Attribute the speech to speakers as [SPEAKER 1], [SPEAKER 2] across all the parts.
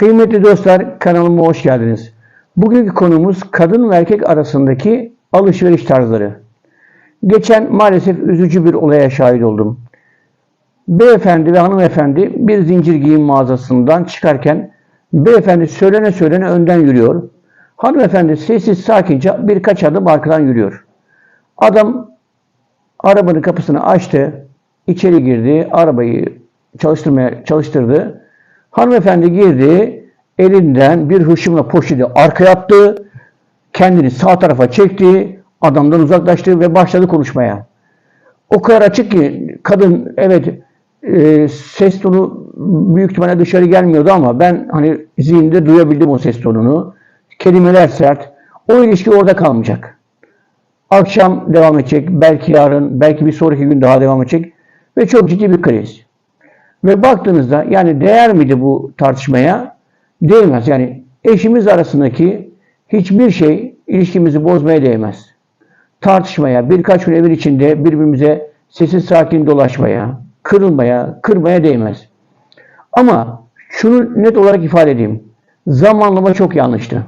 [SPEAKER 1] Kıymetli dostlar kanalıma hoş geldiniz. Bugünkü konumuz kadın ve erkek arasındaki alışveriş tarzları. Geçen maalesef üzücü bir olaya şahit oldum. Beyefendi ve hanımefendi bir zincir giyim mağazasından çıkarken beyefendi söylene söylene önden yürüyor. Hanımefendi sessiz sakince birkaç adım arkadan yürüyor. Adam arabanın kapısını açtı, içeri girdi, arabayı çalıştırmaya çalıştırdı. Hanımefendi girdi, elinden bir hışımla poşeti arkaya attı, kendini sağ tarafa çekti, adamdan uzaklaştı ve başladı konuşmaya. O kadar açık ki kadın evet e, ses tonu büyük ihtimalle dışarı gelmiyordu ama ben hani zihnimde duyabildim o ses tonunu. Kelimeler sert. O ilişki orada kalmayacak. Akşam devam edecek, belki yarın, belki bir sonraki gün daha devam edecek ve çok ciddi bir kriz. Ve baktığınızda yani değer miydi bu tartışmaya? Değmez. Yani eşimiz arasındaki hiçbir şey ilişkimizi bozmaya değmez. Tartışmaya, birkaç gün evin içinde birbirimize sessiz sakin dolaşmaya, kırılmaya, kırmaya değmez. Ama şunu net olarak ifade edeyim. Zamanlama çok yanlıştı.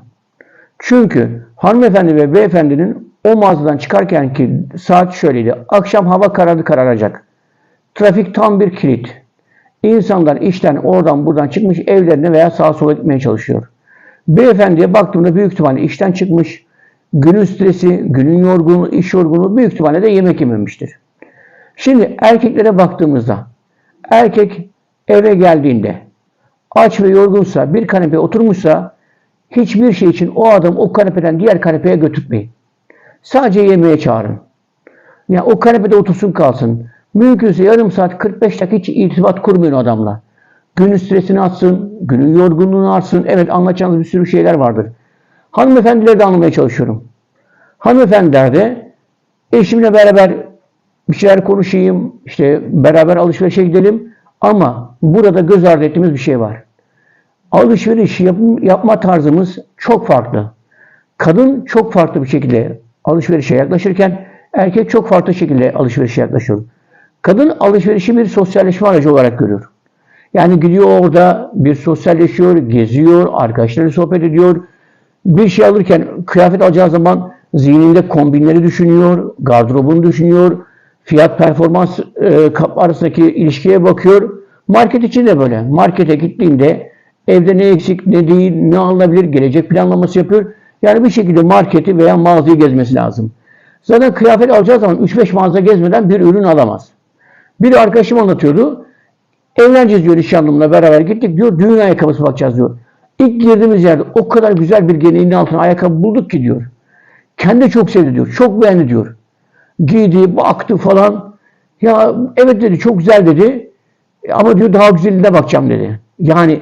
[SPEAKER 1] Çünkü hanımefendi ve beyefendinin o mağazadan çıkarken ki saat şöyleydi. Akşam hava karardı kararacak. Trafik tam bir kilit. İnsanlar işten oradan buradan çıkmış evlerine veya sağa sola gitmeye çalışıyor. Beyefendiye baktığımda büyük ihtimalle işten çıkmış, günün stresi, günün yorgunluğu, iş yorgunluğu büyük ihtimalle de yemek yememiştir. Şimdi erkeklere baktığımızda erkek eve geldiğinde aç ve yorgunsa bir kanepeye oturmuşsa hiçbir şey için o adam o kanepeden diğer kanepeye götürmeyin. Sadece yemeğe çağırın. Ya o kanepede otursun kalsın. Mümkünse yarım saat 45 dakika hiç irtibat kurmayın adamla. Günün stresini atsın, günün yorgunluğunu atsın. Evet anlatacağınız bir sürü şeyler vardır. Hanımefendileri de anlamaya çalışıyorum. Hanımefendiler de eşimle beraber bir şeyler konuşayım, işte beraber alışverişe gidelim. Ama burada göz ardı ettiğimiz bir şey var. Alışveriş yap- yapma tarzımız çok farklı. Kadın çok farklı bir şekilde alışverişe yaklaşırken erkek çok farklı şekilde alışverişe yaklaşıyor. Kadın alışverişi bir sosyalleşme aracı olarak görüyor. Yani gidiyor orada bir sosyalleşiyor, geziyor, arkadaşları sohbet ediyor. Bir şey alırken kıyafet alacağı zaman zihninde kombinleri düşünüyor, gardırobunu düşünüyor, fiyat performans e, kap- arasındaki ilişkiye bakıyor. Market için de böyle. Markete gittiğinde evde ne eksik, ne değil, ne alınabilir, gelecek planlaması yapıyor. Yani bir şekilde marketi veya mağazayı gezmesi lazım. Zaten kıyafet alacağı zaman 3-5 mağaza gezmeden bir ürün alamaz. Bir arkadaşım anlatıyordu. Evleneceğiz diyor iş hanımla beraber gittik diyor. Düğün ayakkabısı bakacağız diyor. İlk girdiğimiz yerde o kadar güzel bir geleğin altına ayakkabı bulduk ki diyor. Kendi çok sevdi diyor. Çok beğendi diyor. Giydi, baktı falan. Ya evet dedi çok güzel dedi. Ama diyor daha güzeline bakacağım dedi. Yani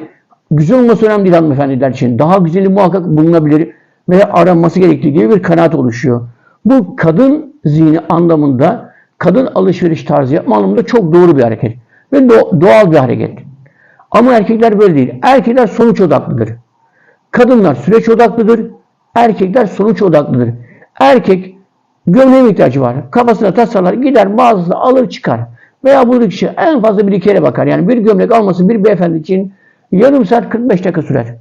[SPEAKER 1] güzel olması önemli değil hanımefendiler için. Daha güzeli muhakkak bulunabilir ve aranması gerektiği gibi bir kanaat oluşuyor. Bu kadın zihni anlamında, kadın alışveriş tarzı yapma anlamında çok doğru bir hareket. Ve do- doğal bir hareket. Ama erkekler böyle değil. Erkekler sonuç odaklıdır. Kadınlar süreç odaklıdır. Erkekler sonuç odaklıdır. Erkek gömleğe ihtiyacı var. Kafasına tasarlar gider mağazasına alır çıkar. Veya bu kişi en fazla bir kere bakar. Yani bir gömlek alması bir beyefendi için yarım saat 45 dakika sürer.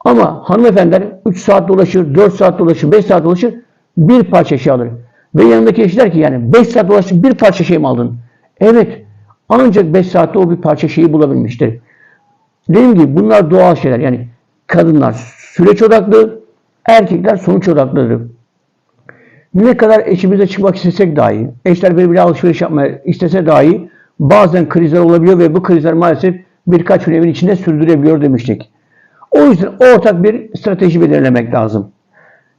[SPEAKER 1] Ama hanımefendiler 3 saat dolaşır, 4 saat dolaşır, 5 saat dolaşır bir parça şey alır. Ve yanındaki eşi der ki yani 5 saat dolaştın bir parça şey mi aldın? Evet. Ancak 5 saatte o bir parça şeyi bulabilmiştir. Dediğim gibi bunlar doğal şeyler. Yani kadınlar süreç odaklı, erkekler sonuç odaklıdır. Ne kadar eşimizle çıkmak istesek dahi, eşler birbirine alışveriş yapmaya istese dahi bazen krizler olabiliyor ve bu krizler maalesef birkaç gün evin içinde sürdürebiliyor demiştik. O yüzden ortak bir strateji belirlemek lazım.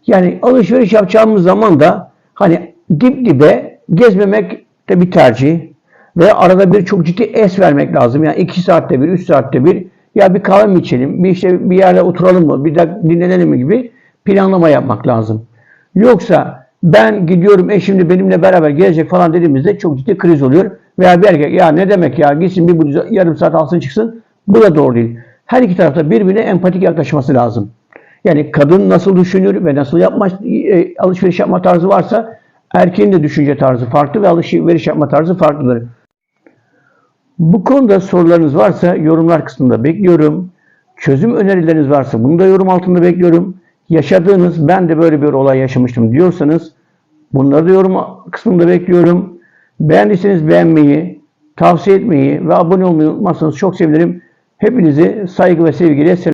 [SPEAKER 1] Yani alışveriş yapacağımız zaman da hani dip dibe gezmemek de bir tercih. Ve arada bir çok ciddi es vermek lazım. Yani iki saatte bir, üç saatte bir ya bir kahve mi içelim, bir işte bir yerde oturalım mı, bir de dinlenelim mi gibi planlama yapmak lazım. Yoksa ben gidiyorum eşim de benimle beraber gelecek falan dediğimizde çok ciddi kriz oluyor. Veya bir erkek ya ne demek ya gitsin bir yarım saat alsın çıksın. Bu da doğru değil. Her iki tarafta birbirine empatik yaklaşması lazım. Yani kadın nasıl düşünür ve nasıl yapma, e, alışveriş yapma tarzı varsa erkeğin de düşünce tarzı farklı ve alışveriş yapma tarzı farklıdır. Bu konuda sorularınız varsa yorumlar kısmında bekliyorum. Çözüm önerileriniz varsa bunu da yorum altında bekliyorum. Yaşadığınız ben de böyle bir olay yaşamıştım diyorsanız bunları da yorum kısmında bekliyorum. Beğendiyseniz beğenmeyi, tavsiye etmeyi ve abone olmayı unutmazsanız çok sevinirim. Hepinizi saygı ve sevgiyle selamlıyorum.